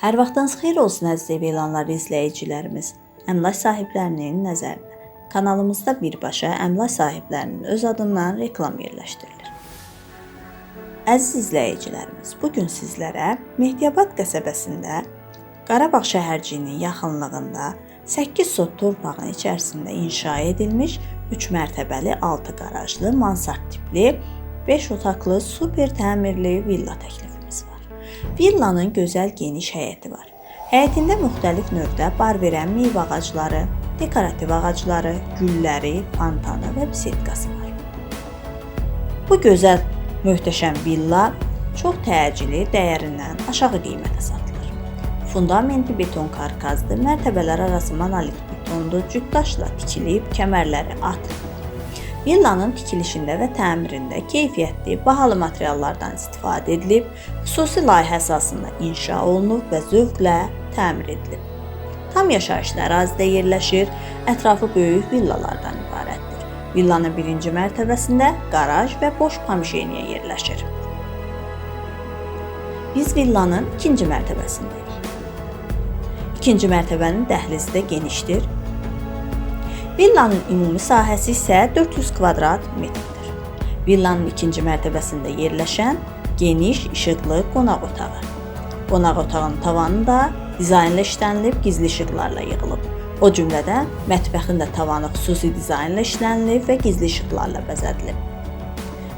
Hər vaxtınız xeyir olsun əziz ev elanları izləyicilərimiz. Əmlak sahiblərinin nəzərinə kanalımızda birbaşa əmlak sahiblərinin öz adından reklam yerləşdirilir. Əziz izləyicilərimiz, bu gün sizlərə Mehdiyabad qəsəbəsində Qarabağ şəhərciyinin yaxınlığında 8 sot torpağın içərisində inşa edilmiş 3 mərtəbəli 6 qarajlı mansard tipli 5 otaqlı super təmirli villa var. Villanın gözəl geniş həyəti var. Həyətində müxtəlif növdə bar verən meyvə ağacları, dekorativ ağacları, gülləri, fontanı və bisetkası var. Bu gözəl, möhtəşəm villa çox təcili dəyərindən aşağı qiymətə satılır. Fundamenti beton karkazdır, mərtəbələr arası monolit betondur, cütdaşla tikilib, kəmərləri atılır. Villanın tikilişində və təmirində keyfiyyətli, bahalı materiallardan istifadə edilib, xüsusi layihə əsasında inşa olunub və zövqlə təmir edilib. Tam yaşayışlı ərazidə yerləşir, ətrafı böyük villalardan ibarətdir. Villanın birinci mərtəbəsində qaraj və boş pomşeniya yerləşir. Biz villanın ikinci mərtəbəsindəyik. İkinci mərtəbənin dəhlizi də genişdir. Villanın ümumi sahəsi isə 400 kvadrat metrdir. Villanın ikinci mərtəbəsində yerləşən geniş işıqlı qonaq otağı. Qonaq otağının tavanı da dizaynla işlənilib, gizli işıqlarla yığılıb. O cümlədən mətbəxin də tavanı xüsusi dizaynla işlənilib və gizli işıqlarla bəzədilib.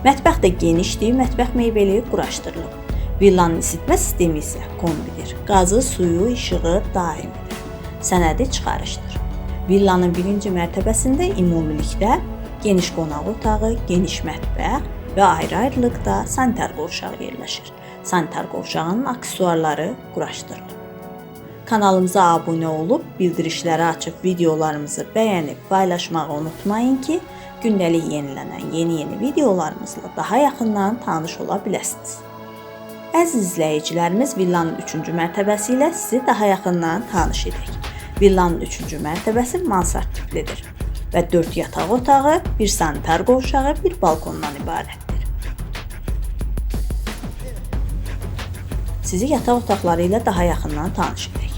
Mətbəx də genişdir, mətbəx mebeli quraşdırılıb. Villanın isitmə sistemi isə kombidir. Qazı, suyu, işığı daimidir. Sənədi çıxarışdır. Villanın birinci mərtəbəsində ümumilikdə geniş qonaq otağı, geniş mətbəx və ayrı-ayrılıqda sanitar qovşağı yerləşir. Sanitar qovşağının aksesuarları quraşdırılıb. Kanalımıza abunə olub, bildirişləri açıb videolarımızı bəyənib paylaşmağı unutmayın ki, gündəlik yenilənən yeni-yeni videolarımızla daha yaxından tanış ola biləsiniz. Əziz izləyicilərimiz, villanın 3-cü mərtəbəsi ilə sizi daha yaxından tanış edək. Villanın 3-cü mərtəbəsi mansard tiplidir və 4 yataq otağı, 1 sanitar qovşağı, 1 balkondan ibarətdir. Sizi yataq otaqları ilə daha yaxından tanış edək.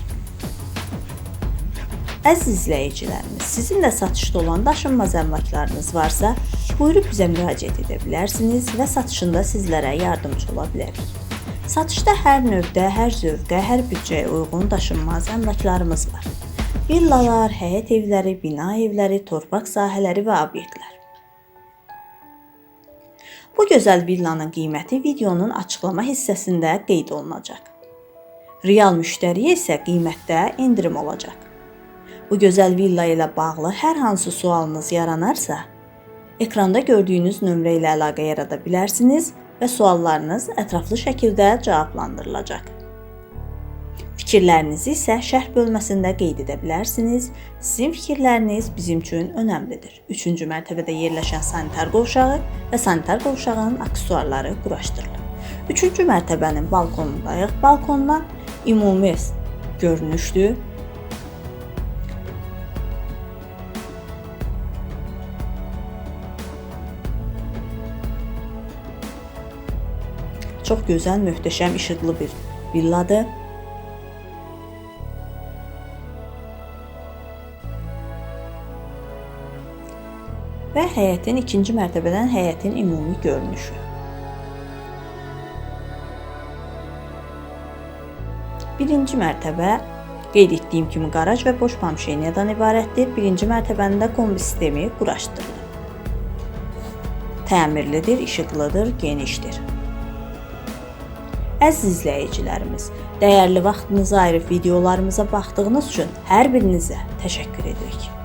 Əziz izləyicilərimiz, sizin də satışda olan daşınmaz əmlaklarınız varsa, buyurub bizə müraciət edə bilərsiniz və satışında sizlərə yardımcı ola bilərik. Satışda hər növdə, hər zövqə, hər büdcəyə uyğun daşınmaz əmlaklarımız var. Villalar, həyət evləri, bina evləri, torpaq sahələri və obyektlər. Bu gözəl villanın qiyməti videonun açıqlama hissəsində qeyd olunacaq. Real müştəriyə isə qiymətdə endirim olacaq. Bu gözəl villa ilə bağlı hər hansı sualınız yaranarsa, ekranda gördüyünüz nömrə ilə əlaqə yarada bilərsiniz və suallarınız ətraflı şəkildə cavablandırılacaq. Fikirlərinizi isə şərh bölməsində qeyd edə bilərsiniz. Sizin fikirləriniz bizim üçün önəmlidir. 3-cü mərtəbədə yerləşən sanitar qovşağı və sanitar qovşağının aksesuarları quraşdırılıb. 3-cü mərtəbənin balkonundayıq. Balkondan ümumi görünüşdür. Çox gözəl, möhtəşəm, işıqlı bir villadır. Və həyətin ikinci mərtəbədən həyətin ümumi görünüşü. Birinci mərtəbə qeyd etdiyim kimi qaraj və boş pomşeniyadan ibarətdir. Birinci mərtəbəndə kombi sistemi quraşdırılır. Təmirlidir, işıqlıdır, genişdir. Əziz izləyicilərimiz, dəyərli vaxtınızı ayırıb videolarımıza baxdığınız üçün hər birinizə təşəkkür edirik.